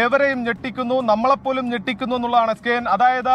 ഏവരെയും ഞെട്ടിക്കുന്നു നമ്മളെപ്പോലും ഞെട്ടിക്കുന്നു എന്നുള്ളതാണ് സ്കേൻ അതായത്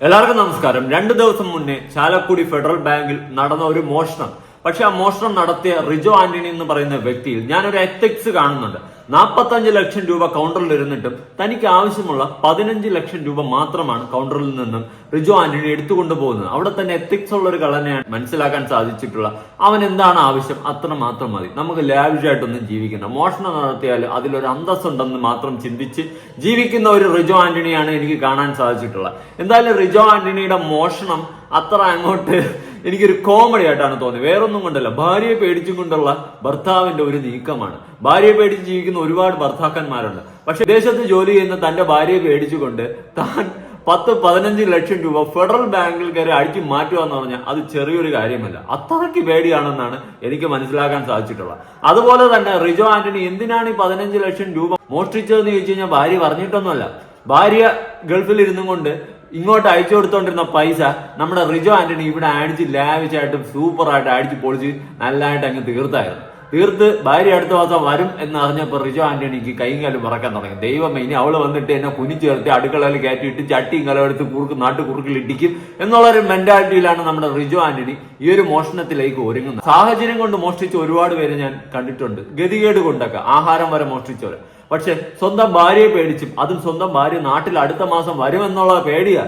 എല്ലാവർക്കും നമസ്കാരം. രണ്ടു ദിവസം മുന്നേ ചാലക്കുടി ഫെഡറൽ ബാങ്കിൽ നടന്ന ഒരു മോഷണം. പക്ഷെ ആ മോഷണം നടത്തിയ റിജോ ആന്റണി എന്ന് പറയുന്ന വ്യക്തിയിൽ ഞാനൊരു എത്തിക്സ് കാണുന്നുണ്ട്. നാൽപ്പത്തഞ്ച് ലക്ഷം രൂപ കൗണ്ടറിൽ ഇരുന്നിട്ടും തനിക്ക് ആവശ്യമുള്ള പതിനഞ്ച് ലക്ഷം രൂപ മാത്രമാണ് കൗണ്ടറിൽ നിന്നും റിജോ ആന്റണി എടുത്തുകൊണ്ട് പോകുന്നത്. അവിടെ തന്നെ എത്തിക്സ് ഉള്ള ഒരു കളനെയാണ് മനസ്സിലാക്കാൻ സാധിച്ചിട്ടുള്ള. അവൻ എന്താണ് ആവശ്യം? അത്ര മാത്രം മതി. നമുക്ക് ലാവിഷായിട്ടൊന്നും ജീവിക്കണം മോഷണം നടത്തിയാൽ അതിലൊരു അന്തസ്സുണ്ടെന്ന് മാത്രം ചിന്തിച്ച് ജീവിക്കുന്ന ഒരു റിജോ ആന്റണിയാണ് എനിക്ക് കാണാൻ സാധിച്ചിട്ടുള്ളത്. എന്തായാലും റിജോ ആന്റണിയുടെ മോഷണം അത്ര അങ്ങോട്ട് എനിക്കൊരു കോമഡി ആയിട്ടാണ് തോന്നിയത്. വേറൊന്നും കൊണ്ടല്ല ഭാര്യയെ പേടിച്ചും കൊണ്ടുള്ള ഭർത്താവിന്റെ ഒരു നീക്കമാണ്. ഭാര്യയെ പേടിച്ച് ജീവിക്കുന്ന ഒരുപാട് ഭർത്താക്കന്മാരുണ്ട്. പക്ഷെ വിദേശത്ത് ജോലി ചെയ്യുന്ന തന്റെ ഭാര്യയെ പേടിച്ചുകൊണ്ട് താൻ പത്ത് പതിനഞ്ച് ലക്ഷം രൂപ ഫെഡറൽ ബാങ്കിൽ കയറി അടിച്ചു മാറ്റുക എന്ന് പറഞ്ഞാൽ അത് ചെറിയൊരു കാര്യമല്ല. അത്രയ്ക്ക് പേടിയാണെന്നാണ് എനിക്ക് മനസ്സിലാക്കാൻ സാധിച്ചിട്ടുള്ളത്. അതുപോലെ തന്നെ റിജോ ആന്റണി എന്തിനാണ് ഈ പതിനഞ്ച് ലക്ഷം രൂപ മോഷ്ടിച്ചതെന്ന് ചോദിച്ചു കഴിഞ്ഞാൽ ഭാര്യ പറഞ്ഞിട്ടൊന്നുമല്ല. ഭാര്യ ഗൾഫിൽ ഇരുന്നും കൊണ്ട് ഇങ്ങോട്ട് അയച്ചു കൊടുത്തോണ്ടിരുന്ന പൈസ നമ്മുടെ റിജോ ആന്റണി ഇവിടെ അടിച്ച് ലാവിച്ചായിട്ടും സൂപ്പറായിട്ട് അടിച്ച് പൊളിച്ച് നല്ലതായിട്ട് അങ്ങ് തീർത്തായിരുന്നു. തീർത്ത് ഭാര്യ അടുത്ത മാസം വരും എന്ന് അറിഞ്ഞപ്പോൾ റിജോ ആന്റണിക്ക് കൈയും കാലും മറക്കാൻ തുടങ്ങി. ദൈവമേ ഇനി അവൾ വന്നിട്ട് എന്നെ കുനിച്ചു ചേർത്ത് അടുക്കളയിൽ കയറ്റിയിട്ട് ചട്ടിയും കലമെടുത്ത് കുറുക്ക് നാട്ടു കുറുക്കിൽ ഇടിക്കും എന്നുള്ള ഒരു മെന്റാലിറ്റിയിലാണ് നമ്മുടെ റിജോ ആന്റണി ഈ ഒരു മോഷണത്തിലേക്ക് ഒരുങ്ങുന്നത്. സാഹചര്യം കൊണ്ട് മോഷ്ടിച്ച ഒരുപാട് പേര് ഞാൻ കണ്ടിട്ടുണ്ട്. ഗതികേട് കൊണ്ടൊക്കെ ആഹാരം വരെ മോഷ്ടിച്ചവര്. പക്ഷെ സ്വന്തം ഭാര്യയെ പേടിച്ചും അതും സ്വന്തം ഭാര്യ നാട്ടിൽ അടുത്ത മാസം വരുമെന്നുള്ള പേടിയാ.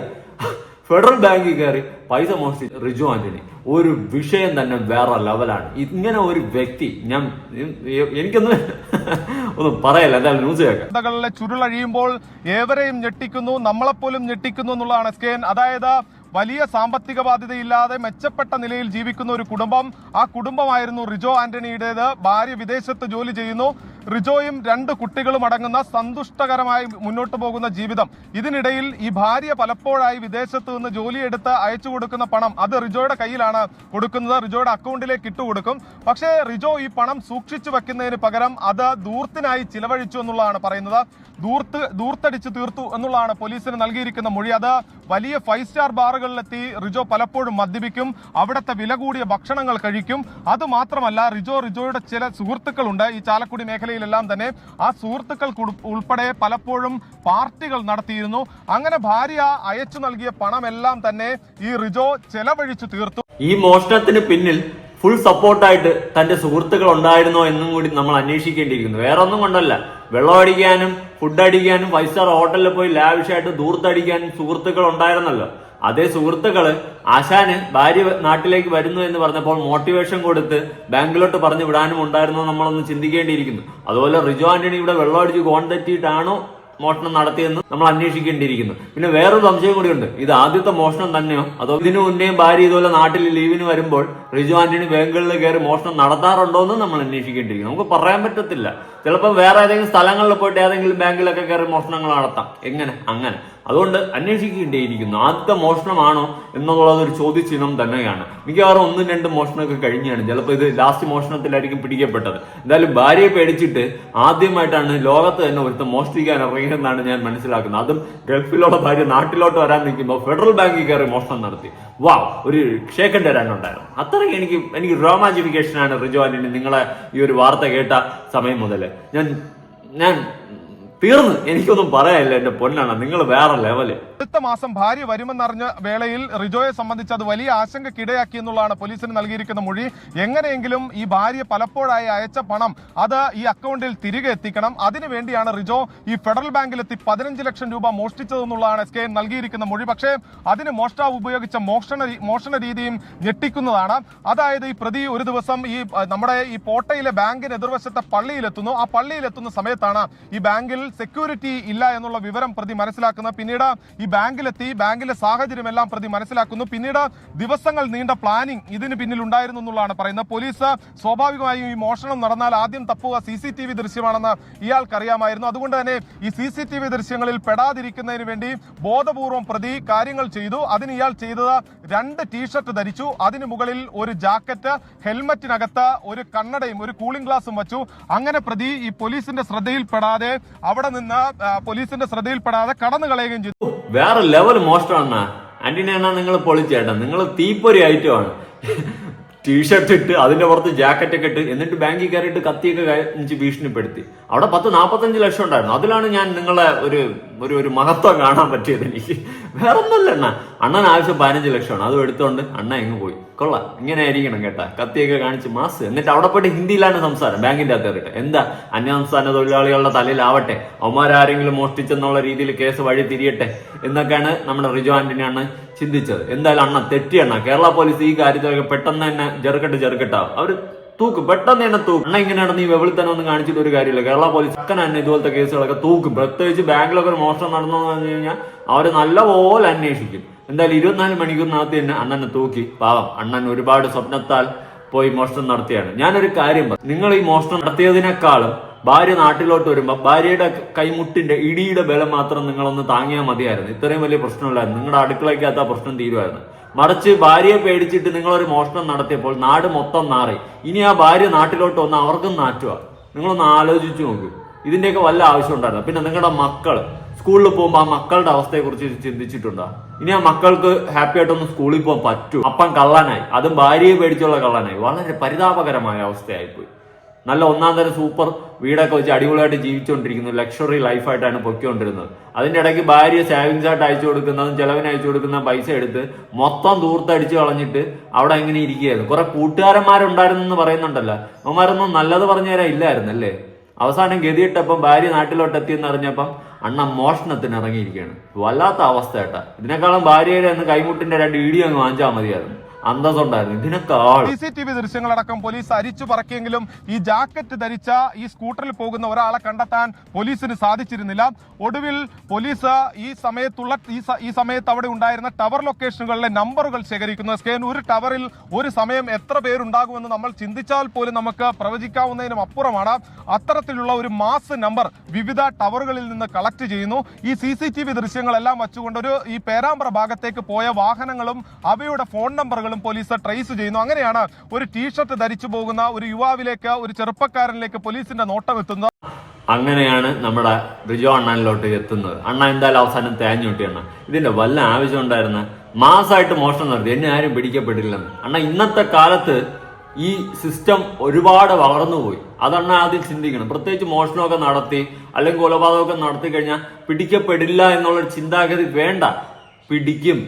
ഫെഡറൽ ബാങ്കിൽ കയറി പൈസ മോഷ്ടിച്ച് റിജു ആന്റണി. ഒരു വിഷയം തന്നെ വേറെ ലെവലാണ്. ഇങ്ങനെ ഒരു വ്യക്തി ഞാൻ എനിക്കൊന്ന് ഒന്നും പറയല്ല? എന്തായാലും ന്യൂസ് കേൾക്കാം. ചുരുളഴിയുമ്പോൾ ഏവരെയും ഞെട്ടിക്കുന്നു നമ്മളെപ്പോലും ഞെട്ടിക്കുന്നു എന്നുള്ളതാണ് എൻ. അതായത് വലിയ സാമ്പത്തിക ബാധ്യതയില്ലാതെ മെച്ചപ്പെട്ട നിലയിൽ ജീവിക്കുന്ന ഒരു കുടുംബം. ആ കുടുംബമായിരുന്നു റിജോ ആന്റണിയുടേത്. ഭാര്യ വിദേശത്ത് ജോലി ചെയ്യുന്നു. റിജോയും രണ്ട് കുട്ടികളും അടങ്ങുന്ന സന്തുഷ്ടകരമായി മുന്നോട്ട് പോകുന്ന ജീവിതം. ഇതിനിടയിൽ ഈ ഭാര്യ പലപ്പോഴായി വിദേശത്ത് നിന്ന് ജോലിയെടുത്ത് അയച്ചു കൊടുക്കുന്ന പണം അത് റിജോയുടെ കയ്യിലാണ് കൊടുക്കുന്നത്. റിജോയുടെ അക്കൗണ്ടിലേക്ക് ഇട്ടുകൊടുക്കും പക്ഷേ റിജോ ഈ പണം സൂക്ഷിച്ചു വെക്കുന്നതിന് പകരം അത് ദൂർത്തിനായി ചിലവഴിച്ചു എന്നുള്ളതാണ് പറയുന്നത്. ദൂർത്ത് ദൂർത്തടിച്ച് തീർത്തു എന്നുള്ളതാണ് പോലീസിന് നൽകിയിരിക്കുന്ന മൊഴി. അത് വലിയ ഫൈവ് സ്റ്റാർ ബാറുകളിലെത്തി റിജോ പലപ്പോഴും മദ്യപിക്കും. അവിടുത്തെ വില കൂടിയ ഭക്ഷണങ്ങൾ കഴിക്കും. അത് മാത്രമല്ല റിജോ റിജോയുടെ ചില സുഹൃത്തുക്കളുണ്ട് ഈ ചാലക്കുടി മേഖലയിലെല്ലാം തന്നെ ആ സുഹൃത്തുക്കൾ ഉൾപ്പെടെ പലപ്പോഴും പാർട്ടികൾ നടത്തിയിരുന്നു. അങ്ങനെ ഭാര്യ അയച്ചു നൽകിയ പണമെല്ലാം തന്നെ ഈ റിജോ ചെലവഴിച്ചു തീർത്തു. ഈ മോഷണത്തിന് പിന്നിൽ ഫുൾ സപ്പോർട്ടായിട്ട് തന്റെ സുഹൃത്തുക്കൾ ഉണ്ടായിരുന്നോ എന്നും കൂടി നമ്മൾ അന്വേഷിക്കേണ്ടിയിരിക്കുന്നു. വേറെ ഒന്നും കൊണ്ടല്ല. വെള്ളം അടിക്കാനും ഫുഡ് അടിക്കാനും ഫൈവ് സ്റ്റാർ ഹോട്ടലിൽ പോയി ലാവിഷായിട്ട് ദൂർത്തടിക്കാനും സുഹൃത്തുക്കൾ ഉണ്ടായിരുന്നല്ലോ. അതേ സുഹൃത്തുക്കൾ ആശാന് ഭാര്യ നാട്ടിലേക്ക് വരുന്നു എന്ന് പറഞ്ഞപ്പോൾ മോട്ടിവേഷൻ കൊടുത്ത് ബാങ്കിലോട്ട് പറഞ്ഞു വിടാനും ഉണ്ടായിരുന്നു നമ്മളൊന്ന് ചിന്തിക്കേണ്ടിയിരിക്കുന്നു. അതുപോലെ റിജോ ആന്റണി ഇവിടെ വെള്ളം അടിച്ച് കോൺ തെറ്റിയിട്ടാണോ മോഷണം നടത്തിയെന്ന് നമ്മൾ അന്വേഷിക്കേണ്ടിയിരിക്കുന്നു. പിന്നെ വേറൊരു സംശയം കൂടിയുണ്ട്. ഇത് ആദ്യത്തെ മോഷണം തന്നെയോ? അതോ ഇതിനു മുന്നേയും ഭാര്യ ഇതുപോലെ നാട്ടിൽ ലീവിന് വരുമ്പോൾ റിജു ആന്റണി ബാങ്കുകളിൽ കയറി മോഷണം നടത്താറുണ്ടോ എന്ന് നമ്മൾ അന്വേഷിക്കേണ്ടിയിരിക്കുന്നു. നമുക്ക് പറയാൻ പറ്റത്തില്ല. ചിലപ്പോൾ വേറെ ഏതെങ്കിലും സ്ഥലങ്ങളിൽ പോയിട്ട് ഏതെങ്കിലും ബാങ്കിലൊക്കെ കയറി മോഷണങ്ങൾ നടത്താം. എങ്ങനെ? അങ്ങനെ. അതുകൊണ്ട് അന്വേഷിക്കേണ്ടിയിരിക്കുന്നു. ആദ്യത്തെ മോഷണമാണോ എന്നുള്ളത് ഒരു ചോദ്യചിഹ്നം തന്നെയാണ്. മിക്കവാറും ഒന്നും രണ്ടും മോഷണമൊക്കെ കഴിഞ്ഞാണ്. ചിലപ്പോൾ ഇത് ലാസ്റ്റ് മോഷണത്തിലായിരിക്കും പിടിക്കപ്പെട്ടത്. എന്തായാലും ഭാര്യയെ പേടിച്ചിട്ട് ആദ്യമായിട്ടാണ് ലോകത്ത് തന്നെ ഒരുത്തം മോഷ്ടിക്കാൻ ഇറങ്ങിയെന്നാണ് ഞാൻ മനസ്സിലാക്കുന്നത്. അതും ഗൾഫിലുള്ള ഭാര്യ നാട്ടിലോട്ട് വരാൻ നിൽക്കുമ്പോൾ ഫെഡറൽ ബാങ്കിൽ കയറി മോഷണം നടത്തി. വാ ഒരു ഷേക്കൻ തരാനുണ്ടായിരുന്നു. അത്രയ്ക്ക് എനിക്ക് എനിക്ക് റോമാജിഫിക്കേഷനാണ് റിജു ആന്റണി നിങ്ങളെ ഈ ഒരു വാർത്ത കേട്ട സമയം മുതൽ ഞാൻ ഞാൻ തീർന്ന്. എനിക്കൊന്നും പറയാനില്ല എന്റെ പൊന്നാണ്. നിങ്ങൾ വേറെ ലെവൽ അടുത്ത മാസം ഭാര്യ വരുമെന്നറിഞ്ഞ വേളയിൽ റിജോയെ സംബന്ധിച്ച് അത് വലിയ ആശങ്കക്കിടയാക്കി എന്നുള്ളതാണ് പോലീസിന് നൽകിയിരിക്കുന്ന മൊഴി. എങ്ങനെയെങ്കിലും ഈ ഭാര്യ പലപ്പോഴായി അയച്ച പണം അത് ഈ അക്കൗണ്ടിൽ തിരികെ എത്തിക്കണം. അതിനുവേണ്ടിയാണ് റിജോ ഈ ഫെഡറൽ ബാങ്കിലെത്തി പതിനഞ്ച് ലക്ഷം രൂപ മോഷ്ടിച്ചതെന്നുള്ളതാണ് എസ് കെ നൽകിയിരിക്കുന്ന മൊഴി. പക്ഷേ അതിന് മോഷ്ടാവ് ഉപയോഗിച്ച മോഷണ മോഷണ രീതിയും ഞെട്ടിക്കുന്നതാണ്. അതായത് ഈ പ്രതി ഒരു ദിവസം ഈ നമ്മുടെ ഈ പോട്ടയിലെ ബാങ്കിന് എതിർവശത്തെ പള്ളിയിലെത്തുന്നു. ആ പള്ളിയിലെത്തുന്ന സമയത്താണ് ഈ ബാങ്കിൽ സെക്യൂരിറ്റി ഇല്ല എന്നുള്ള വിവരം പ്രതി മനസ്സിലാക്കുന്നത്. പിന്നീട് ബാങ്കിലെത്തി ബാങ്കിലെ സാഹചര്യം എല്ലാം പ്രതി മനസ്സിലാക്കുന്നു. പിന്നീട് ദിവസങ്ങൾ നീണ്ട പ്ലാനിംഗ് ഇതിന് പിന്നിലുണ്ടായിരുന്നു എന്നുള്ളതാണ് പറയുന്നത്. പോലീസ് സ്വാഭാവികമായും ഈ മോഷണം നടന്നാൽ ആദ്യം തപ്പുക സി സി ടി വി ദൃശ്യമാണെന്ന് ഇയാൾക്കറിയാമായിരുന്നു. അതുകൊണ്ട് തന്നെ ഈ സി സി ടി വി ദൃശ്യങ്ങളിൽ പെടാതിരിക്കുന്നതിന് വേണ്ടി ബോധപൂർവം പ്രതി കാര്യങ്ങൾ ചെയ്തു. അതിന് ഇയാൾ ചെയ്തത് രണ്ട് ടീഷർട്ട് ധരിച്ചു. അതിന് മുകളിൽ ഒരു ജാക്കറ്റ് ഹെൽമറ്റിനകത്ത് ഒരു കണ്ണടയും ഒരു കൂളിംഗ് ഗ്ലാസും വച്ചു. അങ്ങനെ പ്രതി ഈ പോലീസിന്റെ ശ്രദ്ധയിൽപ്പെടാതെ അവിടെ നിന്ന് പോലീസിന്റെ ശ്രദ്ധയിൽപ്പെടാതെ കടന്നു കളയുകയും ചെയ്തു. വേറെ ലെവൽ മോശമാണ് ആന്റണി അണ്ണ നിങ്ങൾ പൊളിച്ചേട്ടാ. നിങ്ങൾ തീപ്പൊരി ഐറ്റമാണ് ടീഷർട്ട് ഇട്ട് അതിന്റെ പുറത്ത് ജാക്കറ്റ് ഒക്കെ ഇട്ട് എന്നിട്ട് ബാങ്കിൽ കയറിയിട്ട് കത്തിയൊക്കെ ഭീഷണിപ്പെടുത്തി അവിടെ പത്ത് നാൽപ്പത്തഞ്ച് ലക്ഷം ഉണ്ടായിരുന്നു. അതിലാണ് ഞാൻ നിങ്ങളെ ഒരു ഒരു ഒരു മഹത്വം കാണാൻ പറ്റിയത് എനിക്ക്. വേറെ ഒന്നല്ല അണ്ണ. അണ്ണൻ ആവശ്യം പതിനഞ്ച് ലക്ഷമാണ്. അതും എടുത്തോണ്ട് അണ്ണ എങ്ങ് പോയി. കൊള്ളാം. ഇങ്ങനെ ആയിരിക്കണം കേട്ടാ. കത്തിയൊക്കെ കാണിച്ച് മാസ്. എന്നിട്ട് അവിടെ പോയിട്ട് ഹിന്ദിയിലാണ് സംസാരം. ബാങ്കിന്റെ അകത്ത് കയറിയിട്ട്. എന്താ? അന്യസംസ്ഥാന തൊഴിലാളികളുടെ തലയിലാവട്ടെ. അവന്മാരാരെങ്കിലും മോഷ്ടിച്ചെന്നുള്ള രീതിയിൽ കേസ് വഴി തിരിയട്ടെ എന്നൊക്കെയാണ് നമ്മുടെ റിജോ ആന്റണി അണ്ണൻ ചിന്തിച്ചത്. എന്തായാലും അണ്ണ തെറ്റിയണ്ണ. കേരള പോലീസ് ഈ കാര്യത്തിലൊക്കെ പെട്ടെന്ന് തന്നെ ചെറുക്കട്ട് ചെറുക്കട്ടാവും അവർ തൂക്കും. പെട്ടെന്ന് തന്നെ തൂക്കും. അണ്ണ ഇങ്ങനെയാണ് നീ വെവിളി തന്നെ ഒന്നും കാണിച്ചിട്ട് ഒരു കാര്യമില്ല. കേരള പോലീസ് ഒക്കെ തന്നെ ഇതുപോലത്തെ കേസുകളൊക്കെ തൂക്കും. പ്രത്യേകിച്ച് ബാങ്കിലൊക്കെ ഒരു മോഷണം നടന്നു പറഞ്ഞു കഴിഞ്ഞാൽ അവർ നല്ലപോലെ അന്വേഷിക്കും. എന്തായാലും ഇരുപത്തിനാല് മണിക്കൂറിനകത്ത് തന്നെ അണ്ണനെ തൂക്കി. പാവം അണ്ണൻ ഒരുപാട് സ്വപ്നത്താൽ പോയി മോഷണം നടത്തിയാണ്. ഞാനൊരു കാര്യം പറഞ്ഞു നിങ്ങൾ ഈ മോഷണം നടത്തിയതിനേക്കാളും ഭാര്യ നാട്ടിലോട്ട് വരുമ്പോൾ ഭാര്യയുടെ കൈമുട്ടിന്റെ ഇടിയുടെ ബലം മാത്രം നിങ്ങളൊന്ന് താങ്ങിയാൽ മതിയായിരുന്നു. ഇത്രയും വലിയ പ്രശ്നമില്ലായിരുന്നു. നിങ്ങളുടെ അടുക്കളയ്ക്കകത്ത് ആ പ്രശ്നം തീരുമായിരുന്നു. മറിച്ച് ഭാര്യയെ പേടിച്ചിട്ട് നിങ്ങളൊരു മോഷണം നടത്തിയപ്പോൾ നാട് മൊത്തം നാറി. ഇനി ആ ഭാര്യ നാട്ടിലോട്ട് വന്ന് അവർക്കും നാറ്റുക നിങ്ങളൊന്ന് ആലോചിച്ചു നോക്കൂ. ഇതിന്റെയൊക്കെ വല്ല ആവശ്യം ഉണ്ടായിരുന്നു? പിന്നെ നിങ്ങളുടെ മക്കൾ സ്കൂളിൽ പോകുമ്പോൾ ആ മക്കളുടെ അവസ്ഥയെക്കുറിച്ച് ചിന്തിച്ചിട്ടുണ്ടോ? ഇനി ആ മക്കൾക്ക് ഹാപ്പി ആയിട്ടൊന്ന് സ്കൂളിൽ പോകാൻ പറ്റൂ. അപ്പം കള്ളനായി. അതും ഭാര്യയെ പേടിച്ചുള്ള കള്ളനായി. വളരെ പരിതാപകരമായ അവസ്ഥയായിപ്പോയി. നല്ല ഒന്നാം തരം സൂപ്പർ വീടൊക്കെ വെച്ച് അടിപൊളിയായിട്ട് ജീവിച്ചുകൊണ്ടിരിക്കുന്നു ലക്ഷറി ലൈഫായിട്ടാണ് പൊയ്ക്കൊണ്ടിരുന്നത്. അതിന്റെ ഇടയ്ക്ക് ഭാര്യ സേവിങ്സ് ആയിട്ട് അയച്ചു കൊടുക്കുന്നതും ചിലവിന് അയച്ചു കൊടുക്കുന്ന പൈസ എടുത്ത് മൊത്തം ദൂർത്തടിച്ച് കളഞ്ഞിട്ട് അവിടെ എങ്ങനെ ഇരിക്കുകയായിരുന്നു. കുറെ കൂട്ടുകാരന്മാരുണ്ടായിരുന്നെന്ന് പറയുന്നുണ്ടല്ലോ. അവന്മാരൊന്നും നല്ലത് പറഞ്ഞു തരാൻ ഇല്ലായിരുന്നു അല്ലേ അവസാനം ഗതിയിട്ടപ്പം ഭാര്യ നാട്ടിലോട്ട് എത്തിയെന്ന് അറിഞ്ഞപ്പം അണ്ണ മോഷണത്തിന് ഇറങ്ങിയിരിക്കുകയാണ് വല്ലാത്ത അവസ്ഥ കേട്ടാ ഇതിനേക്കാളും ഭാര്യയുടെ അന്ന് കൈമുട്ടിന്റെ രണ്ട് ഇടി അങ്ങ് വാങ്ങിച്ചാൽ മതിയായിരുന്നു. അന്തസ്സുണ്ടായിരുന്നു. ദൃശ്യങ്ങളടക്കം പോലീസ് അരിച്ചു പറക്കിയെങ്കിലും ഈ ജാക്കറ്റ് ധരിച്ച ഈ സ്കൂട്ടറിൽ പോകുന്ന ഒരാളെ കണ്ടെത്താൻ പോലീസിന് സാധിച്ചിരുന്നില്ല. ഒടുവിൽ പോലീസ് ഈ സമയത്തുള്ള ഈ സമയത്ത് അവിടെ ഉണ്ടായിരുന്ന ടവർ ലൊക്കേഷനുകളിലെ നമ്പറുകൾ ശേഖരിക്കുന്നു. സ്കാൻ ഒരു ടവറിൽ ഒരു സമയം എത്ര പേരുണ്ടാകുമെന്ന് നമ്മൾ ചിന്തിച്ചാൽ പോലും നമുക്ക് പ്രവചിക്കാവുന്നതിനും അപ്പുറമാണ്. അത്തരത്തിലുള്ള ഒരു മാസ് നമ്പർ വിവിധ ടവറുകളിൽ നിന്ന് കളക്ട് ചെയ്യുന്നു. ഈ സി സി ടി വി ദൃശ്യങ്ങളെല്ലാം വച്ചുകൊണ്ട് ഒരു ഈ പേരാമ്പ്ര ഭാഗത്തേക്ക് പോയ വാഹനങ്ങളും അവയുടെ ഫോൺ നമ്പറുകളും പോലീസ് ട്രേസ് ചെയ്യുന്നു. അങ്ങനെയാണ് ഒരു ടീഷർട്ട് ധരിച്ചു പോകുന്ന ഒരു യുവാവിലേക്ക് ഒരു ചെറുപ്പക്കാരനിലേക്ക് പോലീസിന്റെ നോട്ടം എത്തുന്നത്. അങ്ങനെയാണ് നമ്മുടെ റിജോ അണ്ണനിലോട്ട് എത്തുന്നത്. അണ്ണ എന്തായാലും അവസാനം തേഞ്ഞു അണ്ണ. ഇതിന്റെ വല്ല ആവശ്യം ഉണ്ടായിരുന്ന? മാസമായിട്ട് മോഷണം നടത്തി. എന്നെ ആരും പിടിക്കപ്പെട്ടില്ലെന്ന് അണ്ണ ഇന്നത്തെ കാലത്ത് ഈ സിസ്റ്റം ഒരുപാട് വളർന്നുപോയി അതണ്ണ ആദ്യം ചിന്തിക്കണം. പ്രത്യേകിച്ച് മോഷണമൊക്കെ നടത്തി അല്ലെങ്കിൽ കൊലപാതകമൊക്കെ നടത്തി കഴിഞ്ഞാൽ പിടിക്കപ്പെടില്ല എന്നുള്ളൊരു ചിന്താഗതി വേണ്ട. പിടിക്കും.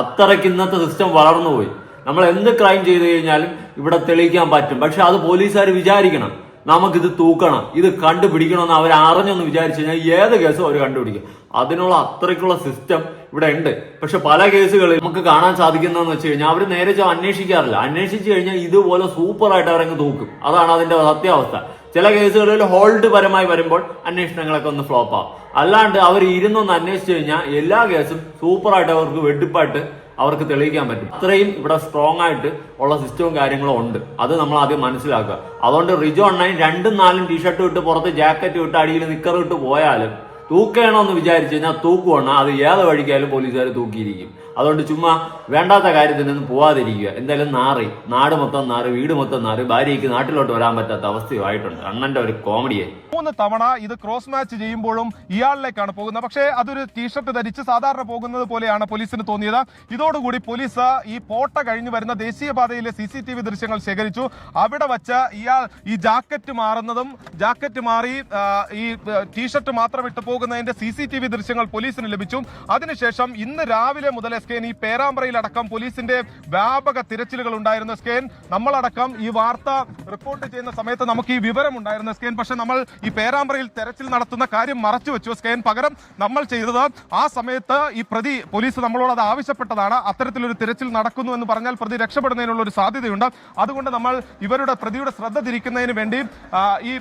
അത്രയ്ക്ക് ഇന്നത്തെ സിസ്റ്റം വളർന്നുപോയി നമ്മൾ എന്ത് ക്രൈം ചെയ്തു കഴിഞ്ഞാലും ഇവിടെ തെളിയിക്കാൻ പറ്റും. പക്ഷെ അത് പോലീസുകാർ വിചാരിക്കണം. നമുക്കിത് തൂക്കണം. ഇത് കണ്ടുപിടിക്കണമെന്ന് അവർ അറിഞ്ഞെന്ന് വിചാരിച്ചു കഴിഞ്ഞാൽ ഏത് കേസും അവർ കണ്ടുപിടിക്കും. അതിനുള്ള അത്രയ്ക്കുള്ള സിസ്റ്റം ഇവിടെ ഉണ്ട്. പക്ഷെ പല കേസുകളിൽ നമുക്ക് കാണാൻ സാധിക്കുന്നതെന്ന് വെച്ച് കഴിഞ്ഞാൽ അവർ നേരെ അന്വേഷിക്കാറില്ല. അന്വേഷിച്ചു കഴിഞ്ഞാൽ ഇതുപോലെ സൂപ്പറായിട്ട് അവരങ്ങ് തൂക്കും. അതാണ് അതിന്റെ സത്യാവസ്ഥ. ചില കേസുകളിൽ ഹോൾഡ് പരമായി വരുമ്പോൾ അന്വേഷണങ്ങളൊക്കെ ഒന്ന് ഫ്ലോപ്പ് ആവും. അല്ലാണ്ട് അവർ ഇരുന്നൊന്ന് അന്വേഷിച്ചു കഴിഞ്ഞാൽ എല്ലാ കേസും സൂപ്പറായിട്ട് അവർക്ക് വെട്ടിപ്പായിട്ട് അവർക്ക് തെളിയിക്കാൻ പറ്റും. അത്രയും ഇവിടെ സ്ട്രോങ് ആയിട്ട് ഉള്ള സിസ്റ്റവും കാര്യങ്ങളും ഉണ്ട്. അത് നമ്മൾ ആദ്യം മനസ്സിലാക്കുക. അതുകൊണ്ട് റിജോ അണ്ണൻ രണ്ടും നാലും ടീഷർട്ട് ഇട്ട് പുറത്ത് ജാക്കറ്റ് ഇട്ട് അടിയിൽ നിക്കർ ഇട്ട് പോയാലും തൂക്കണമെന്ന് വിചാരിച്ചു കഴിഞ്ഞാൽ തൂക്കുവണ്ണ അത് ഏത് വഴിക്കായാലും പോലീസുകാർ തൂക്കിയിരിക്കും. അതുകൊണ്ട് ചുമ്മാ വേണ്ടാത്ത കാര്യത്തിനൊന്നും പോവാതിരിക്കുക. എന്തായാലും നാറി. നാട് മൊത്തം നാറി വീട് മൊത്തം നാറി. ഭാര്യയ്ക്ക് നാട്ടിലോട്ട് വരാൻ പറ്റാത്ത അവസ്ഥയുമായിട്ടുണ്ട് അണ്ണന്റെ ഒരു കോമഡിയെ മൂന്ന് തവണ ഇത് ക്രോസ് മാച്ച് ചെയ്യുമ്പോഴും ഇയാളിലേക്കാണ് പോകുന്നത്. പക്ഷേ അതൊരു ടീഷർട്ട് ധരിച്ച് സാധാരണ പോകുന്നത് പോലെയാണ് പോലീസിന് തോന്നിയത്. ഇതോടുകൂടി പോലീസ് ഈ പോട്ട കഴിഞ്ഞു വരുന്ന ദേശീയപാതയിലെ സി സി ടി വി ദൃശ്യങ്ങൾ ശേഖരിച്ചു. അവിടെ വച്ച് ഇയാൾ ഈ ജാക്കറ്റ് മാറുന്നതും ജാക്കറ്റ് മാറി ഈ ടീഷർട്ട് മാത്രം ഇട്ട് പോകുന്നതിന്റെ സി സി ടി വി ദൃശ്യങ്ങൾ പോലീസിന് ലഭിച്ചു. അതിനുശേഷം ഇന്ന് രാവിലെ മുതൽ എസ്കേൻ ഈ പേരാമ്പ്രയിലടക്കം പോലീസിന്റെ വ്യാപക തിരച്ചിലുകൾ ഉണ്ടായിരുന്നു സ്കെയിൻ നമ്മളടക്കം ഈ വാർത്ത റിപ്പോർട്ട് ചെയ്യുന്ന സമയത്ത് നമുക്ക് ഈ വിവരം ഉണ്ടായിരുന്നു സ്കെയിൻ പക്ഷെ നമ്മൾ ഈ പേരാമ്പ്രയിൽ തെരച്ചിൽ നടത്തുന്ന കാര്യം മറച്ചു വെച്ചു സ്കെയിൻ പകരം നമ്മൾ ചെയ്തത് ആ സമയത്ത് ഈ പ്രതി പോലീസ് നമ്മളോട് അത് ആവശ്യപ്പെട്ടതാണ്. അത്തരത്തിലൊരു തിരച്ചിൽ നടക്കുന്നു എന്ന് പറഞ്ഞാൽ പ്രതി രക്ഷപ്പെടുന്നതിനുള്ള ഒരു സാധ്യതയുണ്ട്. അതുകൊണ്ട് നമ്മൾ ഇവരുടെ പ്രതിയുടെ ശ്രദ്ധ തിരിക്കുന്നതിന് വേണ്ടി ഈ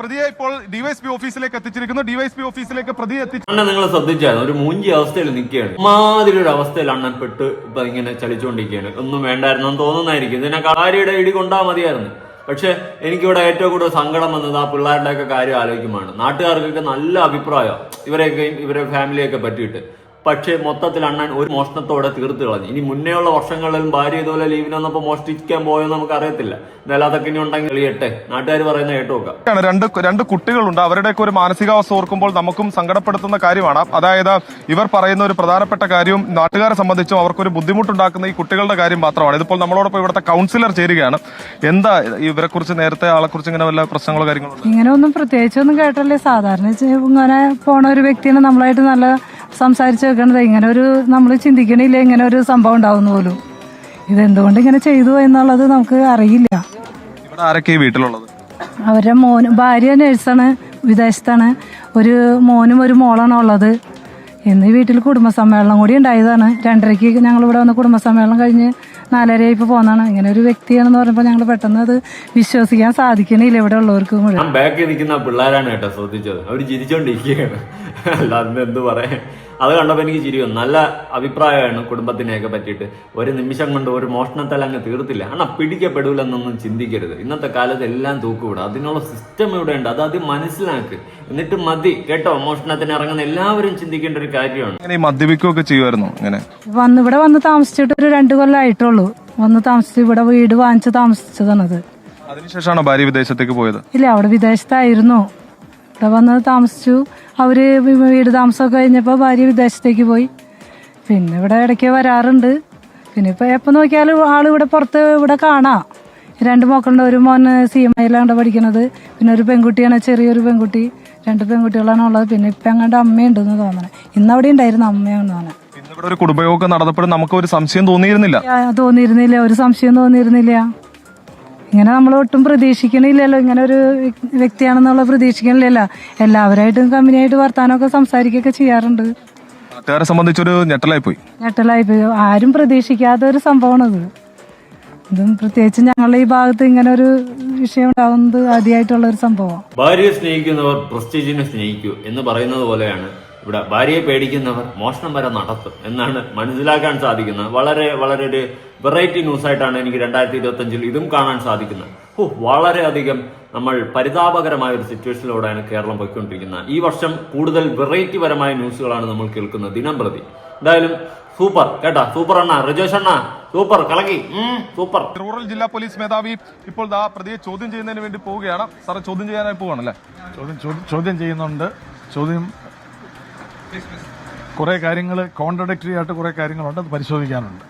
പ്രതിയെ ഇപ്പോൾ ഡിവൈഎസ്പി ഓഫീസിലേക്ക് എത്തിച്ചിരിക്കുന്നു. ഡിവൈഎസ്പി ഓഫീസിലേക്ക് പ്രതി എത്തിച്ചു നിങ്ങൾ ശ്രദ്ധിച്ചായിരുന്നു ഒരു മൂഞ്ചി അവസ്ഥയിൽ നിൽക്കുകയാണ്. മാതിരി ഒരു അവസ്ഥയിൽ അണ്ണൻ പെട്ട് ഇപ്പൊ ഇങ്ങനെ ചലിച്ചുകൊണ്ടിരിക്കുകയാണ് ഒന്നും വേണ്ടായിരുന്നു തോന്നുന്നതായിരിക്കും. ഇതിനെ കളാരിയുടെ ഇടി കൊണ്ടാ മതിയായിരുന്നു. പക്ഷെ എനിക്കിവിടെ ഏറ്റവും കൂടുതൽ സങ്കടം വന്നത് ആ പിള്ളേരുടെ ഒക്കെ കാര്യം ആലോചിക്കുമ്പോൾ നാട്ടുകാർക്കൊക്കെ നല്ല അഭിപ്രായം. ഇവരെയൊക്കെയും ഇവരെ ഫാമിലിയൊക്കെ പറ്റിയിട്ട്. പക്ഷേ മൊത്തത്തിൽ അണ്ണൻ ഒരു മോഷണത്തോടെ തീർത്ത് കളഞ്ഞു. ഇനി മുന്നേയുള്ള വർഷങ്ങളിലും ഭാര്യ ഇതുപോലെ ലീവിന് വന്നപ്പോൾ മോഷ്ടിക്കാൻ പോയോ നമുക്ക് അറിയത്തില്ല എന്നാലും അതൊക്കെ ഇനി ഉണ്ടെങ്കിൽ എളിയട്ടെ നാട്ടുകാർ പറയുന്ന കേട്ടു നോക്കാം. രണ്ട് രണ്ട് കുട്ടികളുണ്ട്. അവരുടെയൊക്കെ ഒരു മാനസികാവസ്ഥ ഓർക്കുമ്പോൾ നമുക്കും സങ്കടപ്പെടുത്തുന്ന കാര്യമാണ്. അതായത് ഇവർ പറയുന്ന ഒരു പ്രധാനപ്പെട്ട കാര്യവും നാട്ടുകാരെ സംബന്ധിച്ചും അവർക്കൊരു ബുദ്ധിമുട്ടുണ്ടാക്കുന്ന ഈ കുട്ടികളുടെ കാര്യം മാത്രമാണ്. ഇതിപ്പോൾ നമ്മളോടൊപ്പം ഇവിടുത്തെ കൗൺസിലർ ചേരുകയാണ്. എന്താ ഇവരെ കുറിച്ച് നേരത്തെ ആളെ കുറിച്ച് ഇങ്ങനെ വല്ല പ്രശ്നങ്ങളോ കാര്യങ്ങളോ? ഇങ്ങനെ ഒന്നും പ്രത്യേകിച്ചൊന്നും കേട്ടല്ലേ സാധാരണ ഇങ്ങനെ പോണ ഒരു വ്യക്തിനെ നമ്മളായിട്ട് നല്ല സംസാരിച്ച് വെക്കണത് ഇങ്ങനെ ഒരു നമ്മൾ ചിന്തിക്കണില്ല ഇങ്ങനെ ഒരു സംഭവം ഉണ്ടാവുന്ന പോലും. ഇതെന്തുകൊണ്ട് ഇങ്ങനെ ചെയ്തു എന്നുള്ളത് നമുക്ക് അറിയില്ല. ആരൊക്കെ വീട്ടിലുള്ളത്? അവരുടെ മോനും ഭാര്യ നേഴ്സാണ് വിദേശത്താണ്. ഒരു മോനും ഒരു മോളാണ് ഉള്ളത്. ഇന്ന് വീട്ടിൽ കുടുംബസമ്മേളനം കൂടി ഉണ്ടായതാണ്. രണ്ടരയ്ക്ക് ഞങ്ങൾ ഇവിടെ വന്ന് കുടുംബസമ്മേളനം കഴിഞ്ഞ് നാലര ഇപ്പൊ പോകുന്നതാണ് ഇങ്ങനെ ഒരു വ്യക്തിയാണെന്ന് പറയുമ്പോൾ ഞങ്ങൾ പെട്ടെന്ന് അത് വിശ്വസിക്കാൻ സാധിക്കണില്ല ഇവിടെ ഉള്ളവർക്ക് മുഴുവൻ ബാക്കിൽ നിൽക്കുന്ന പിള്ളേരാണ് കേട്ടോ ശ്രദ്ധിച്ചത്. അവർ ചിരിച്ചോണ്ടിരിക്കുകയാണ്. അല്ലാതെ എന്ത് പറയാൻ? അത് കണ്ടപ്പോൾ എനിക്ക് ചിരി വന്നു നല്ല അഭിപ്രായമാണ് കുടുംബത്തിനെയൊക്കെ പറ്റിയിട്ട്. ഒരു നിമിഷം കൊണ്ട് ഒരു മോഷണത്തിൽ അങ്ങ് തീർത്തില്ല. അണ്ണാ പിടിക്കപ്പെടൂലെന്നൊന്നും ചിന്തിക്കരുത്. ഇന്നത്തെ കാലത്ത് എല്ലാം തൂക്കുവിടാം. അതിനുള്ള സിസ്റ്റം ഇവിടെ ഉണ്ട്. അത് ആദ്യം മനസ്സിലാക്ക്. എന്നിട്ട് മതി. കേട്ടോ? മോഷണത്തിന് ഇറങ്ങുന്ന എല്ലാവരും ചിന്തിക്കേണ്ട ഒരു കാര്യമാണ്. മദ്യപിക്കുകയൊക്കെ ചെയ്യുമായിരുന്നു ഇങ്ങനെ. വന്ന് ഇവിടെ വന്ന് താമസിച്ചിട്ട് ഒരു രണ്ടു കൊല്ലമായിട്ടുള്ളൂ വന്ന് താമസിച്ച് ഇവിടെ വീട് വാങ്ങിച്ച് താമസിച്ചതാണത്. അതിനുശേഷമാണോ ഭാര്യ വിദേശത്തേക്ക് പോയത്? ഇല്ല അവിടെ വിദേശത്തായിരുന്നു. ഇവിടെ വന്ന് താമസിച്ചു. അവർ വീട് താമസമൊക്കെ കഴിഞ്ഞപ്പോൾ ഭാര്യ വിദേശത്തേക്ക് പോയി. പിന്നെ ഇവിടെ ഇടയ്ക്ക് വരാറുണ്ട്. പിന്നെ ഇപ്പോൾ എപ്പോൾ നോക്കിയാലും ആൾ ഇവിടെ പുറത്ത് ഇവിടെ കാണാം. രണ്ട് മക്കളുണ്ട്. ഒരു മോൻ സി എം ഐയിലാണ് പഠിക്കണത് പിന്നെ ഒരു പെൺകുട്ടിയാണ് ചെറിയൊരു പെൺകുട്ടി. രണ്ട് പെൺകുട്ടികളാണ് ഉള്ളത്. പിന്നെ ഇപ്പം എങ്ങാണ്ട് അമ്മയുണ്ടെന്ന് തോന്നണേ. ഇന്ന് അവിടെ ഉണ്ടായിരുന്നു അമ്മയാണെന്ന് തോന്നണേ. ഒരു കുടുംബയോഗം നടന്നപ്പോഴും നമുക്ക് ഒരു സംശയം തോന്നിയിരുന്നില്ല. തോന്നിയിരുന്നില്ല. ഒരു സംശയം തോന്നിയിരുന്നില്ല. ഇങ്ങനെ നമ്മൾ ഒട്ടും പ്രതീക്ഷിക്കണില്ലല്ലോ. ഇങ്ങനെ ഒരു വ്യക്തിയാണെന്നുള്ള പ്രതീക്ഷിക്കണില്ലല്ലോ. എല്ലാവരായിട്ടും കമ്പനിയായിട്ട് വർത്താനമൊക്കെ സംസാരിക്കുകയൊക്കെ ചെയ്യാറുണ്ട്. നാട്ടുകാരെ സംബന്ധിച്ചൊരു ഞെട്ടലായി പോയി ഞെട്ടലായി പോയി ആരും പ്രതീക്ഷിക്കാത്ത ഒരു സംഭവമാണത്. ഇതും പ്രത്യേകിച്ച് ഞങ്ങളുടെ ഈ ഭാഗത്ത് ഇങ്ങനെ ഒരു വിഷയം ഉണ്ടാവുന്നത് ആദ്യമായിട്ടുള്ള ഒരു സംഭവം. ഭാര്യയെ സ്നേഹിക്കുന്നവർ പ്രസ്റ്റീജിനെ സ്നേഹിക്കൂ എന്ന് പറയുന്നത് പോലെയാണ് ഇവിടെ ഭാര്യയെ പേടിക്കുന്നവർ മോഷണം വരെ നടത്തും എന്നാണ് മനസ്സിലാക്കാൻ സാധിക്കുന്നത്. വളരെ വളരെ ഒരു വെറൈറ്റി ന്യൂസ് ആയിട്ടാണ് എനിക്ക് രണ്ടായിരത്തി ഇരുപത്തി അഞ്ചിൽ ഇതും കാണാൻ സാധിക്കുന്നത്. ഓ വളരെയധികം നമ്മൾ പരിതാപകരമായ ഒരു സിറ്റുവേഷനിലൂടെയാണ് കേരളം പോയിക്കൊണ്ടിരിക്കുന്നത്. ഈ വർഷം കൂടുതൽ വെറൈറ്റി പരമായ ന്യൂസുകളാണ് നമ്മൾ കേൾക്കുന്നത് ദിനം പ്രതി. എന്തായാലും സൂപ്പർ കേട്ടാ സൂപ്പർ അണ്ണ രജേഷ് അണ്ണ സൂപ്പർ കളകി സൂപ്പർ. റൂറൽ ജില്ലാ പോലീസ് മേധാവി ഇപ്പോൾ ദാ പ്രതിയെ ചോദ്യം ചെയ്യുന്നതിന് വേണ്ടി പോവുകയാണ്. സാറേ ചോദ്യം ചെയ്യാനായി പോവാണല്ലേ? ചോദ്യം- ചോദ്യം ചെയ്യുന്നുണ്ട്. ചോദ്യം കുറേ കാര്യങ്ങൾ കോൺട്രഡിക്ടറി ആയിട്ട് കുറേ കാര്യങ്ങളുണ്ട് അത് പരിശോധിക്കാനുണ്ട്.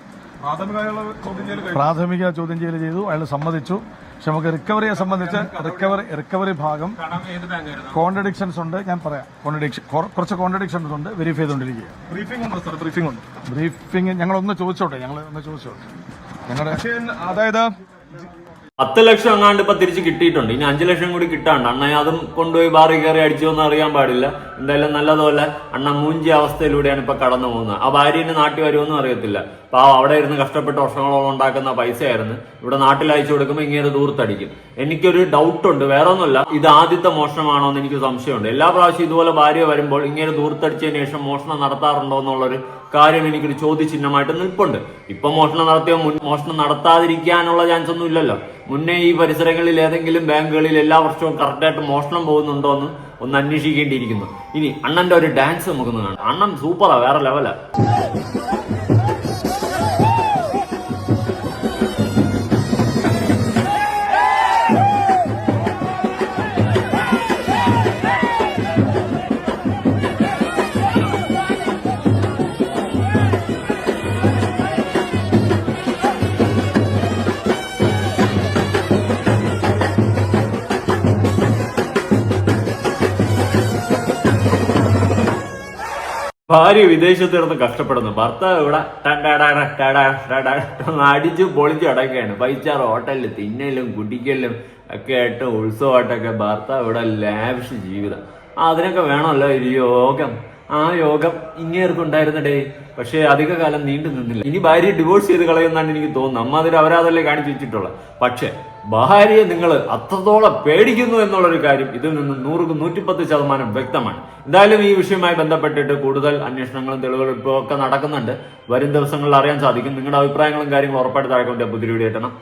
പ്രാഥമിക ചോദ്യം ചെയ്യൽ ചെയ്തു അയാൾ സമ്മതിച്ചു. പക്ഷെ നമുക്ക് റിക്കവറിയെ സംബന്ധിച്ച് റിക്കവറി റിക്കവറി ഭാഗം കോൺട്രഡിക്ഷൻസ് ഉണ്ട് ഞാൻ പറയാം. കോൺട്രഡിക്ഷൻ കുറച്ച് കോൺട്രഡിക്ഷൻസ് ഉണ്ട് വെരിഫൈ ചെയ്തുകൊണ്ടിരിക്കുക ബ്രീഫിംഗ് ഉണ്ട് ബ്രീഫിംഗ് ഞങ്ങളൊന്ന് ചോദിച്ചോട്ടെ ഞങ്ങൾ ഒന്ന് ചോദിച്ചോട്ടെ. ഞങ്ങളുടെ അതായത് പത്ത് ലക്ഷം അങ്ങാണ്ട് ഇപ്പൊ തിരിച്ച് കിട്ടിയിട്ടുണ്ട്. ഇനി അഞ്ചു ലക്ഷം കൂടി കിട്ടാണ്ട് അണ്ണ അതും കൊണ്ടുപോയി ബാറി കയറി അടിച്ചു എന്ന് അറിയാൻ പാടില്ല. എന്തായാലും നല്ലതുപോലെ അണ്ണ മൂഞ്ചി അവസ്ഥയിലൂടെയാണ് ഇപ്പൊ കടന്നു പോകുന്നത്. ആ ഭാര്യന്റെ നാട്ടിൽ വരുമെന്നും അറിയത്തില്ല. അപ്പൊ അവിടെ ഇരുന്ന് കഷ്ടപ്പെട്ട് വർഷങ്ങളോളം ഉണ്ടാക്കുന്ന പൈസയായിരുന്നു. ഇവിടെ നാട്ടിൽ അയച്ചു കൊടുക്കുമ്പോൾ ഇങ്ങനെ ദൂർത്തടിക്കും. എനിക്കൊരു ഡൗട്ട് ഉണ്ട്. വേറെ ഒന്നുമല്ല ഇത് ആദ്യത്തെ മോഷണമാണോ എന്ന് എനിക്ക് സംശയമുണ്ട്. എല്ലാ പ്രാവശ്യം ഇതുപോലെ ഭാര്യ വരുമ്പോൾ ഇങ്ങനെ ദൂർത്തടിച്ചതിന് ശേഷം മോഷണം നടത്താറുണ്ടോ എന്നുള്ളൊരു കാര്യം എനിക്കൊരു ചോദ്യചിഹ്നമായിട്ട് നിൽപ്പുണ്ട്. ഇപ്പൊ മോഷണം നടത്തിയോ? മുൻ മോഷണം നടത്താതിരിക്കാനുള്ള ചാൻസ് ഒന്നും ഇല്ലല്ലോ. മുന്നേ ഈ പരിസരങ്ങളിൽ ഏതെങ്കിലും ബാങ്കുകളിൽ എല്ലാ വർഷവും കറക്റ്റായിട്ട് മോഷണം പോകുന്നുണ്ടോ എന്ന് ഒന്ന് അന്വേഷിക്കേണ്ടിയിരിക്കുന്നു. ഇനി അണ്ണന്റെ ഒരു ഡാൻസ് നമുക്കൊന്ന് കാണാം. അണ്ണൻ സൂപ്പറാ വേറെ ലെവലാ ഭാര്യ വിദേശത്ത് കിടന്ന് കഷ്ടപ്പെടുന്നു. ഭർത്താവ് ഇവിടെ അടിച്ച് പൊളിച്ച് അടക്കുകയാണ് പൈച്ചാറ് ഹോട്ടലിൽ തിന്നലും കുടിക്കലും ഒക്കെ ആയിട്ട് ഉത്സവമായിട്ടൊക്കെ ഭർത്താവ് ഇവിടെ ലാവിഷ് ജീവിതം. അതിനൊക്കെ വേണമല്ലോ ഒരു യോഗം. ആ യോഗം ഇങ്ങേർക്കുണ്ടായിരുന്നടേ പക്ഷേ അധിക കാലം നീണ്ടു നിന്നില്ല. ഇനി ഭാര്യ ഡിവോഴ്സ് ചെയ്ത് കളയുമെന്നാണ് എനിക്ക് തോന്നുന്നത്. അമ്മ അതിൽ അവരാതല്ലേ കാണിച്ചു വെച്ചിട്ടുള്ളത്. പക്ഷേ ഭാര്യയെ നിങ്ങൾ അത്രത്തോളം പേടിക്കുന്നു എന്നുള്ളൊരു കാര്യം ഇതിൽ നിന്ന് നൂറുക്ക് നൂറ്റിപ്പത്ത് ശതമാനം വ്യക്തമാണ്. എന്തായാലും ഈ വിഷയവുമായി ബന്ധപ്പെട്ടിട്ട് കൂടുതൽ അന്വേഷണങ്ങളും തെളിവുകളും ഇപ്പോൾ ഒക്കെ നടക്കുന്നുണ്ട്. വരും ദിവസങ്ങളിൽ അറിയാൻ സാധിക്കും. നിങ്ങളുടെ അഭിപ്രായങ്ങളും കാര്യങ്ങളും ഉറപ്പായിട്ട് താഴെ പുതിയ വീഡിയോ എത്തണം